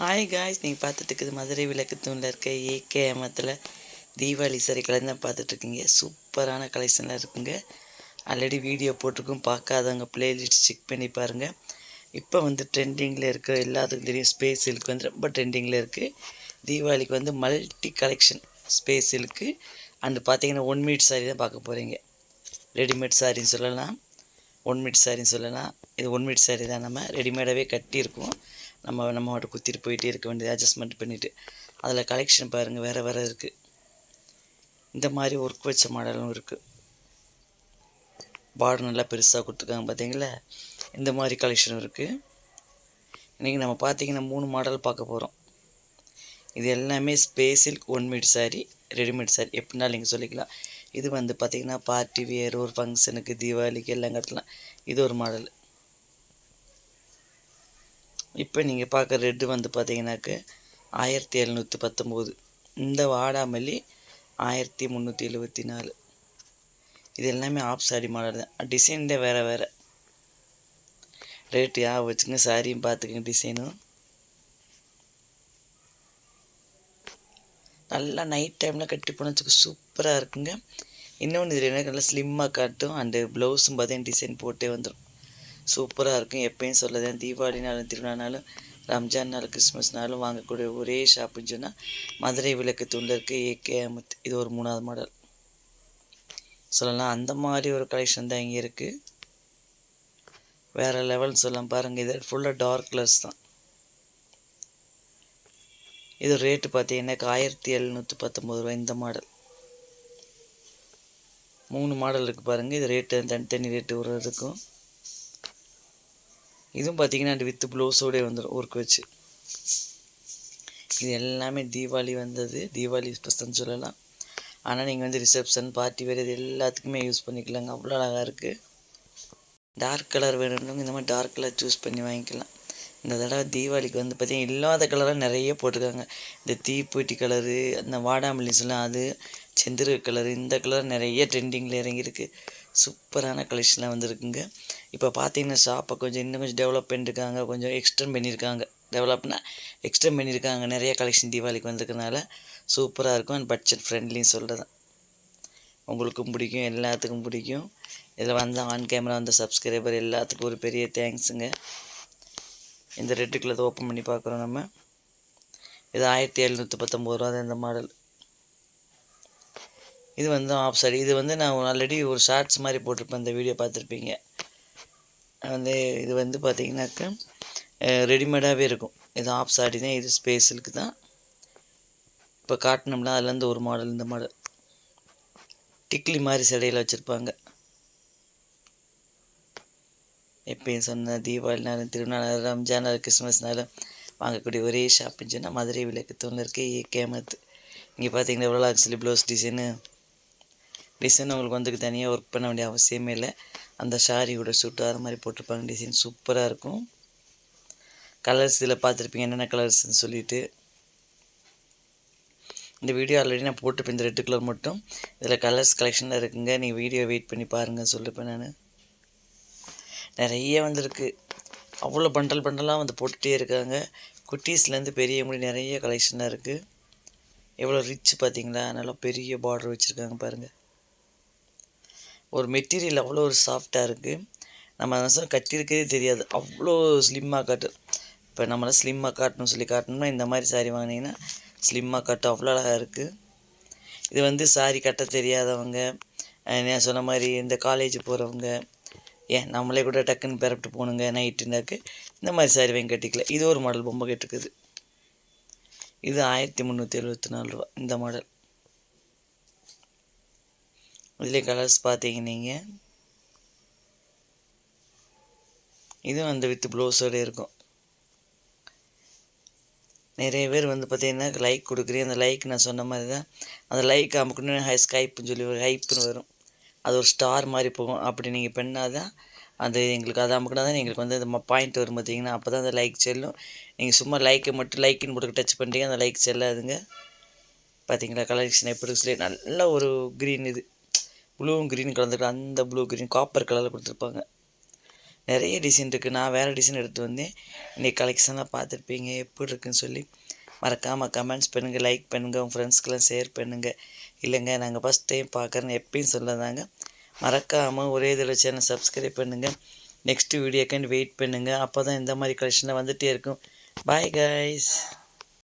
Hi guys நீங்கள் பார்த்துட்டு இருக்குது மதுரை விளக்கு தூணில் இருக்க ஏகேஎமத்தில் தீபாவளி சரி கலந்து தான் பார்த்துட்ருக்கீங்க சூப்பரான கலெக்ஷனில் இருக்குங்க. ஆல்ரெடி வீடியோ போட்டிருக்கோம். பார்க்காதவங்க பிளேலிஸ்ட் செக் பண்ணி பாருங்கள் இப்போ வந்து ட்ரெண்டிங்கில் இருக்க எல்லாத்துக்கும் தெரியும். ஸ்பேஸ் சில்க் வந்து ரொம்ப ட்ரெண்டிங்கில் இருக்குது தீபாவளிக்கு வந்து multi collection space silk and பார்த்தீங்கன்னா ஒன் மீட் சாரி தான் பார்க்க போகிறீங்க ரெடிமேட் சாரின்னு சொல்லலாம். ஒன் மீட் சாரின்னு சொல்லலாம். இது ஒன் மீட் சாரி தான். நம்ம ரெடிமேடாகவே கட்டியிருக்கோம். நம்ம நம்ம மட்டும் குத்திட்டு போயிட்டே இருக்க வேண்டியது அட்ஜஸ்ட்மெண்ட் பண்ணிவிட்டு அதில் கலெக்ஷன் பாருங்கள் வேறு வேறு இருக்குது இந்த மாதிரி ஒர்க் வச்ச மாடலும் இருக்குது பார்டர் நல்லா பெருசாக கொடுத்துருக்காங்க பார்த்தீங்களா இந்த மாதிரி கலெக்ஷனும் இருக்குது இன்றைக்கி நம்ம பார்த்தீங்கன்னா மூணு மாடல் பார்க்க போகிறோம் இது எல்லாமே ஸ்பேசில் one meet saree readymade saree எப்படினாலும் நீங்கள் சொல்லிக்கலாம். இது வந்து பார்த்திங்கன்னா பார்ட்டி வேறு ஒரு ஃபங்க்ஷனுக்கு தீபாவளிக்கு எல்லாம் கட்டலாம் இது ஒரு மாடல் இப்போ நீங்கள் பார்க்குற ரெட்டு வந்து பார்த்தீங்கன்னாக்க ஆயிரத்தி எழுநூற்றி பத்தொம்போது. இந்த வாடாமல்லி ஆயிரத்தி முந்நூற்றி எழுபத்தி நாலு. இது எல்லாமே ஆஃப் சாரி மாடல் தான். டிசைன் தான் வேறு வேறு. ரேட்டு யா வச்சுங்க சாரியும் பார்த்துக்குங்க டிசைனும் நல்லா நைட் டைமில் கட்டி போனச்சுக்கு சூப்பராக இருக்குங்க. இன்னொன்று இதில் எனக்கு நல்லா ஸ்லிம்மாக காட்டும். அண்டு ப்ளவுஸும் பார்த்தீங்கன்னா டிசைன் போட்டே வந்துடும் சூப்பராக இருக்கும். எப்பயும் சொல்லதான் தீபாவளினாலும் திருவிழானாலும் ரம்ஜான்னாலும் கிறிஸ்மஸ்னாலும் வாங்கக்கூடிய ஒரே ஷாப்புன்னு சொன்னால் மதுரை விளக்கு தூண்டில் இருக்க. ஏகே அமுத் இது ஒரு மூணாவது மாடல் சொல்லலாம் அந்த மாதிரி ஒரு கலெக்ஷன் தான் இங்கே இருக்குது வேறு லெவல்னு சொல்லலாம். பாருங்கள் இது ஃபுல்லாக டார்க் கலர்ஸ் தான். இது ரேட்டு பார்த்தீங்கன்னாக்கா ஆயிரத்தி எழுநூற்றி பத்தொம்பது ரூபா இந்த மாடல் மூணு மாடல் இருக்குது பாருங்கள் இது ரேட்டு தனித்தனி ரேட்டு ஒரு இருக்கும். இதுவும் பார்த்தீங்கன்னா அந்த வித்து ப்ளவுஸோடே வந்துடும் ஒர்க் வச்சு. இது எல்லாமே தீபாவளி வந்தது. தீபாவளி ஸ்பெஷல்னு சொல்லலாம். ஆனால் நீங்கள் வந்து ரிசப்ஷன் பார்ட்டி வேறு இது எல்லாத்துக்குமே யூஸ் பண்ணிக்கலாங்க. அவ்வளோ அழகாக இருக்குது டார்க் கலர் வேணும்னு இந்த மாதிரி டார்க் கலர் சூஸ் பண்ணி வாங்கிக்கலாம். இந்த தடவை தீபாவளிக்கு வந்து பார்த்திங்கன்னா இல்லாத கலராக நிறைய போட்டிருக்காங்க. இந்த தீப்பூட்டி கலரு அந்த வாடாமல்லிஸ்லாம் அது செந்திரு கலரு இந்த கலர் நிறைய ட்ரெண்டிங்கில் இறங்கியிருக்கு. சூப்பரான கலெக்ஷன்லாம் வந்திருக்குங்க. இப்போ பார்த்தீங்கன்னா ஷாப்பை கொஞ்சம் இன்னும் கொஞ்சம் டெவலப் பண்ணியிருக்காங்க கொஞ்சம் எக்ஸ்டெண்ட் பண்ணியிருக்காங்க டெவலப்னா எக்ஸ்டெண்ட் பண்ணியிருக்காங்க நிறைய கலெக்ஷன் தீபாவளிக்கு வந்திருக்கனால சூப்பராக இருக்கும். அண்ட் பட்ஜெட் ஃப்ரெண்ட்லின்னு சொல்கிறது உங்களுக்கும் பிடிக்கும். எல்லாத்துக்கும் பிடிக்கும். இதில் வந்த ஆன் கேமரா வந்த சப்ஸ்கிரைபர் எல்லாத்துக்கும் ஒரு பெரிய தேங்க்ஸுங்க இந்த ரெட்டு கலர் ஓப்பன் பண்ணி பார்க்குறோம் நம்ம. இது ஆயிரத்தி எழுநூற்றி பத்தொம்பது ரூபா தான் இந்த மாடல் இது வந்து ஆஃப் சாரி இது வந்து நான் ஆல்ரெடி ஒரு ஷார்ட்ஸ் மாதிரி போட்டிருப்பேன். இந்த வீடியோ பார்த்துருப்பீங்க. வந்து இது வந்து பார்த்தீங்கன்னாக்க ரெடிமேடாகவே இருக்கும். இது ஆஃப் சாரி தான் இது ஸ்பேஸுக்கு தான். இப்போ காட்டினோம்னா அதுலேருந்து ஒரு மாடல் இந்த மாடல் டிக்லி மாதிரி சடையில் வச்சுருப்பாங்க. எப்பயும் சொன்ன தீபாவளினாலும் திருநாள் ரம்ஜானாலும் கிறிஸ்மஸ்னாலும் வாங்கக்கூடிய ஒரே ஷாப்புன்னு சொன்னால் மதுரை விளக்கு தூணில் இருக்க கேமத்து இங்கே பார்த்தீங்கன்னா எவ்வளோ ஆக்சுவலி ப்ளவுஸ் டிசைனு டிசைன் உங்களுக்கு வந்து தனியாக ஒர்க் பண்ண வேண்டிய அவசியமே இல்லை. அந்த ஷாரியோட சூட்டு அது மாதிரி போட்டிருப்பாங்க. டிசைன் சூப்பராக இருக்கும். கலர்ஸ் இதில் பார்த்துருப்பீங்க. என்னென்ன கலர்ஸ்ன்னு சொல்லிட்டு. இந்த வீடியோ ஆல்ரெடி நான் போட்டுப்பேன் இந்த ரெட்டு கலர் மட்டும். இதில் கலர்ஸ் கலெக்ஷனில் இருக்குங்க. நீங்கள் வீடியோ வெயிட் பண்ணி பாருங்கள் சொல்லிப்பேன் நான். நிறைய வந்திருக்கு. அவ்வளோ பண்டல் பண்டலாக வந்து போட்டுகிட்டே இருக்காங்க. குட்டீஸ்லேருந்து பெரிய முடி நிறைய கலெக்ஷனாக இருக்குது எவ்வளோ ரிச் பார்த்தீங்களா? நல்லா பெரிய பார்டர் வச்சுருக்காங்க பாருங்கள் ஒரு மெட்டீரியல் அவ்வளோ ஒரு சாஃப்டாக இருக்குது நம்ம அந்த கட்டியிருக்கதே தெரியாது. அவ்வளோ ஸ்லிம்மாக காட்டு. இப்போ நம்மளால் ஸ்லிம்மாக காட்டணும்னு சொல்லி காட்டணும்னா இந்த மாதிரி சாரி வாங்கினீங்கன்னா ஸ்லிம்மாக காட்டும். அவ்வளோ அழகாக இருக்குது இது வந்து சாரி கட்ட தெரியாதவங்க நான் சொன்ன மாதிரி இந்த காலேஜ் போகிறவங்க ஏன் நம்மளே கூட டக்குன்னு பிறப்பிட்டு போகணுங்க நைட்டுனாக்கு இந்த மாதிரி சாரி வாங்கி கட்டிக்கல. இது ஒரு மாடல் பொம்மை கேட்டுருக்குது. இது ஆயிரத்தி முந்நூற்றி எழுபத்தி நாலு ரூபா. இந்த மாடல் இதில் கலர்ஸ் பார்த்தீங்க நீங்கள் இதுவும் அந்த வித் ப்ளவுஸோடு இருக்கும். நிறைய பேர் வந்து பார்த்திங்கன்னா லைக் கொடுக்குறீங்க. அந்த லைக் நான் சொன்ன மாதிரி தான் அந்த லைக் அமுக்குன்னு ஹை ஸ்கைப்புன்னு சொல்லி ஒரு ஹைப்புன்னு வரும். அது ஒரு ஸ்டார் மாதிரி போகும். அப்படி நீங்கள் பண்ணால் தான் அது எங்களுக்கு அதை அமுக்கினா தான் எங்களுக்கு வந்து அந்த பாயிண்ட் வரும் பார்த்தீங்கன்னா. அப்போ தான் அந்த லைக் செல்லும். நீங்கள் சும்மா லைக்கை மட்டும் லைக்குன்னு போட்டு டச் பண்ணுறீங்க அந்த லைக் செல்லாதுங்க. பார்த்தீங்களா? கலெக்ஷன் எப்படி சொல்லி நல்ல ஒரு க்ரீன் இது. ப்ளூவும் க்ரீன் கலந்துருக்கு அந்த ப்ளூ க்ரீன் காப்பர் கலரில் கொடுத்துருப்பாங்க. நிறைய டிசைன் இருக்குது நான் வேறு டிசைன் எடுத்து வந்தேன். இன்றைக்கி கலெக்ஷன்லாம் பார்த்துருப்பீங்க. எப்படி இருக்குன்னு சொல்லி மறக்காமல் கமெண்ட்ஸ் பண்ணுங்கள் லைக் பண்ணுங்கள் உங்கள் ஃப்ரெண்ட்ஸ்க்கெலாம் ஷேர் பண்ணுங்கள் இல்லைங்க நாங்கள் ஃபஸ்ட் டைம் பார்க்குறேன்னு எப்பயும் சொல்லதாங்க. மறக்காமல் ஒரே இதில் சேனல் சப்ஸ்கிரைப் பண்ணுங்கள் நெக்ஸ்ட்டு வீடியோக்காண்டி வெயிட் பண்ணுங்கள் அப்போ தான் இந்த மாதிரி கலெக்ஷன்லாம் வந்துகிட்டே இருக்கும். Bye guys